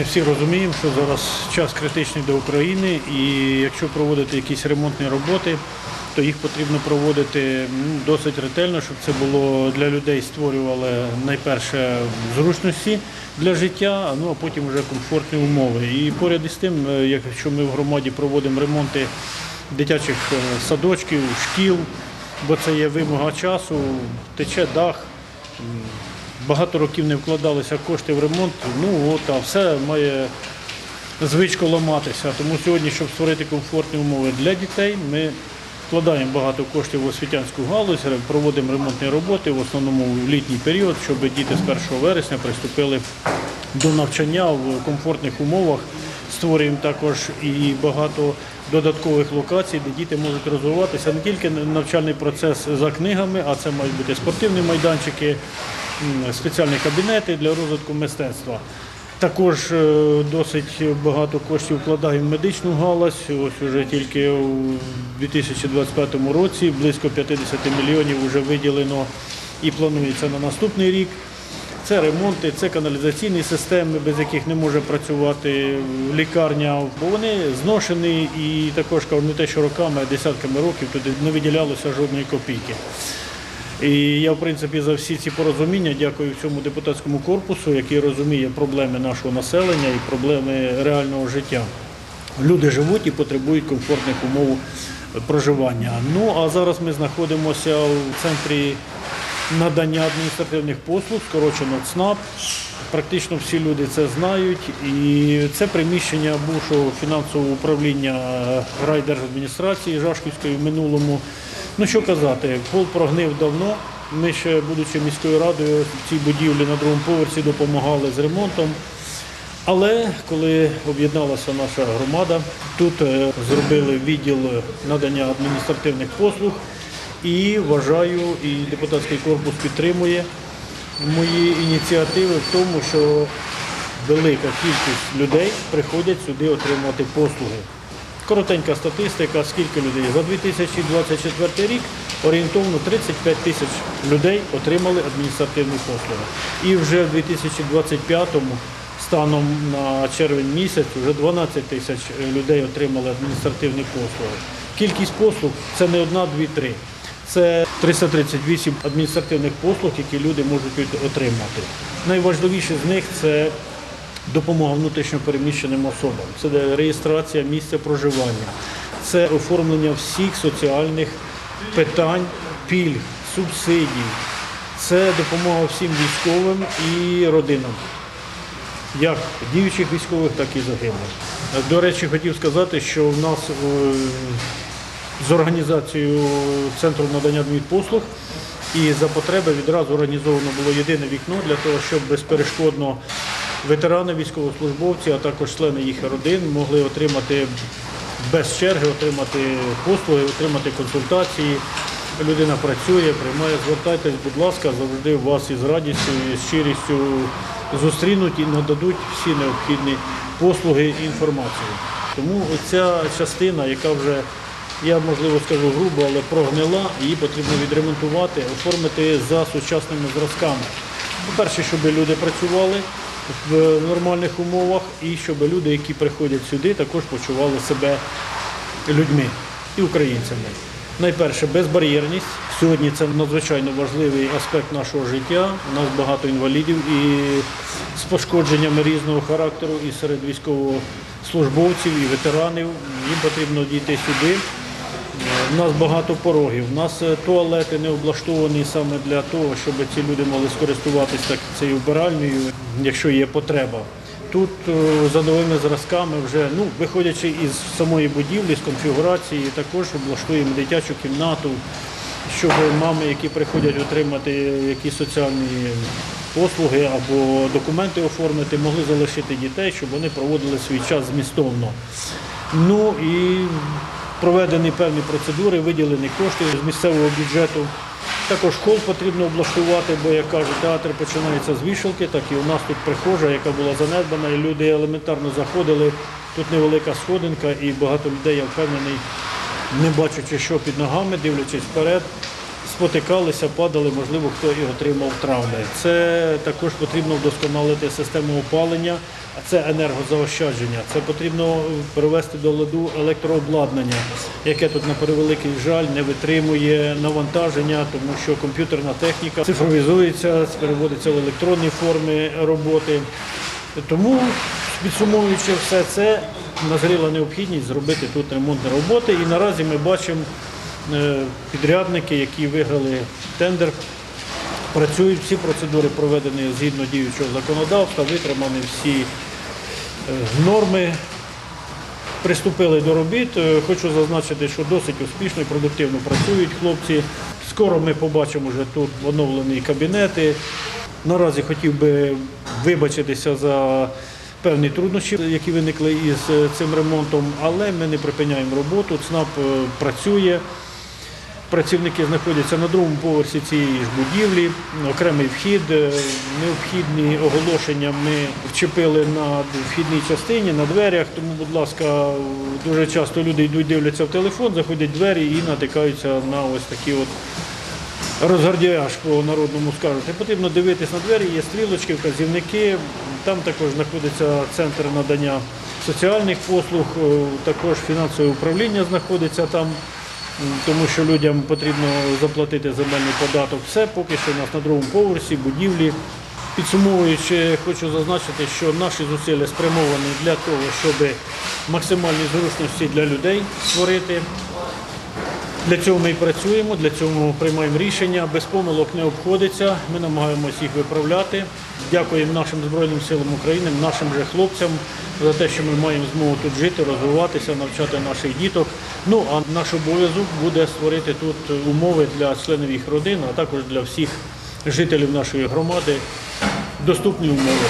Ми всі розуміємо, що зараз час критичний до України, і якщо проводити якісь ремонтні роботи, то їх потрібно проводити ну, досить ретельно, щоб це було для людей створювало найперше зручності для життя, ну а потім вже комфортні умови. І поряд із тим, е, якщо ми в громаді проводимо ремонти дитячих е, садочків, шкіл, бо це є вимога часу, тече дах. Багато років не вкладалися кошти в ремонт, ну от, а все має звичку ламатися. Тому сьогодні, щоб створити комфортні умови для дітей, ми вкладаємо багато коштів в освітянську галузь, проводимо ремонтні роботи, в основному в літній період, щоб діти з 1 вересня приступили до навчання в комфортних умовах. Створюємо також і багато додаткових локацій, де діти можуть розвиватися не тільки навчальний процес за книгами, а це мають бути спортивні майданчики, спеціальні кабінети для розвитку мистецтва. Також е, досить багато коштів вкладаємо в медичну галузь. Ось вже тільки у 2025 році близько 50 мільйонів вже виділено і планується на наступний рік. Це ремонти, це каналізаційні системи, без яких не може працювати лікарня, бо вони зношені і також не те, що роками, а десятками років туди не виділялося жодної копійки. І я, в принципі, за всі ці порозуміння дякую цьому депутатському корпусу, який розуміє проблеми нашого населення і проблеми реального життя. Люди живуть і потребують комфортних умов проживання. Ну а зараз ми знаходимося в центрі надання адміністративних послуг, скорочено ЦНАП. Практично всі люди це знають. І це приміщення бувшого фінансового управління райдержадміністрації Жашківської в минулому. Ну що казати, пол прогнив давно. Ми ще, будучи міською радою, в цій будівлі на другому поверсі допомагали з ремонтом. Але коли об'єдналася наша громада, тут е, зробили відділ надання адміністративних послуг і вважаю, і депутатський корпус підтримує мої ініціативи в тому, що велика кількість людей приходять сюди отримувати послуги. Коротенька статистика, скільки людей. За 2024 рік орієнтовно 35 тисяч людей отримали адміністративні послуги. І вже в 2025-му, станом на червень місяць, вже 12 тисяч людей отримали адміністративні послуги. Кількість послуг це не одна, дві, три. Це 338 адміністративних послуг, які люди можуть отримати. Найважливіше з них це допомога внутрішньопереміщеним особам, це реєстрація місця проживання, це оформлення всіх соціальних питань, пільг, субсидій, це допомога всім військовим і родинам, як діючих військових, так і загиблих. До речі, хотів сказати, що в нас е, з організацією центру надання адмінпослуг і за потреби відразу організовано було єдине вікно для того, щоб безперешкодно ветерани, військовослужбовці, а також члени їх родин могли отримати без черги, отримати послуги, отримати консультації. Людина працює, приймає, звертайтесь, будь ласка, завжди вас із радістю і з щирістю зустрінуть і нададуть всі необхідні послуги і інформацію. Тому ця частина, яка вже я можливо скажу грубо, але прогнила, її потрібно відремонтувати, оформити за сучасними зразками. По-перше, щоб люди працювали в нормальних умовах і щоб люди, які приходять сюди, також почували себе людьми і українцями. Найперше, безбар'єрність. Сьогодні це надзвичайно важливий аспект нашого життя. У нас багато інвалідів і з пошкодженнями різного характеру, і серед військовослужбовців, і ветеранів. Їм потрібно дійти сюди. У нас багато порогів. У нас е, туалети не облаштовані саме для того, щоб ці люди могли скористуватися цією вбиральнею, якщо є потреба. Тут е, за новими зразками вже, ну, виходячи із самої будівлі, з конфігурації, також облаштуємо дитячу кімнату, щоб мами, які приходять отримати якісь соціальні послуги або документи оформити, могли залишити дітей, щоб вони проводили свій час змістовно. Ну і проведені певні процедури, виділені кошти з місцевого бюджету. Також хол потрібно облаштувати, бо, як кажуть, театр починається з вішалки, так і у нас тут прихожа, яка була занедбана, і люди елементарно заходили. Тут невелика сходинка, і багато людей, я впевнений, не бачачи, що під ногами, дивлячись вперед, спотикалися, падали, можливо, хто і отримав травми. Це також потрібно вдосконалити систему опалення, а це енергозаощадження. Це потрібно привести до ладу електрообладнання, яке тут на превеликий жаль не витримує навантаження, тому що комп'ютерна техніка цифровізується, переводиться в електронні форми роботи. Тому, підсумовуючи все це, назріла необхідність зробити тут ремонтні роботи. І наразі ми бачимо підрядники, які виграли тендер, працюють, всі процедури проведені згідно діючого законодавства, витримані всі е, норми. Приступили до робіт. Е, Хочу зазначити, що досить успішно і продуктивно працюють хлопці. Скоро ми побачимо вже тут оновлені кабінети. Наразі хотів би вибачитися за певні труднощі, які виникли із е, цим ремонтом, але ми не припиняємо роботу. ЦНАП е, працює. Працівники знаходяться на другому поверсі цієї ж будівлі, окремий вхід, е, необхідні оголошення ми вчепили на вхідній частині, на дверях. Тому, будь ласка, дуже часто люди йдуть, дивляться в телефон, заходять в двері і натикаються на ось такі от розгардіяж по народному скажуть. Потрібно дивитись на двері, є стрілочки, вказівники. Там також знаходиться центр надання соціальних послуг, е, також фінансове управління знаходиться там, тому що людям потрібно заплатити земельний податок. Все поки що у нас на другому поверсі, будівлі. Підсумовуючи, хочу зазначити, що наші зусилля спрямовані для того, щоб максимальні зручності для людей створити. Для цього ми і працюємо, для цього приймаємо рішення. Без помилок не обходиться. Ми намагаємося їх виправляти. Дякуємо нашим Збройним силам України, нашим же хлопцям за те, що ми маємо змогу тут жити, розвиватися, навчати наших діток. Ну а наш обов'язок буде створити тут умови для членів їх родин, а також для всіх жителів нашої громади доступні умови.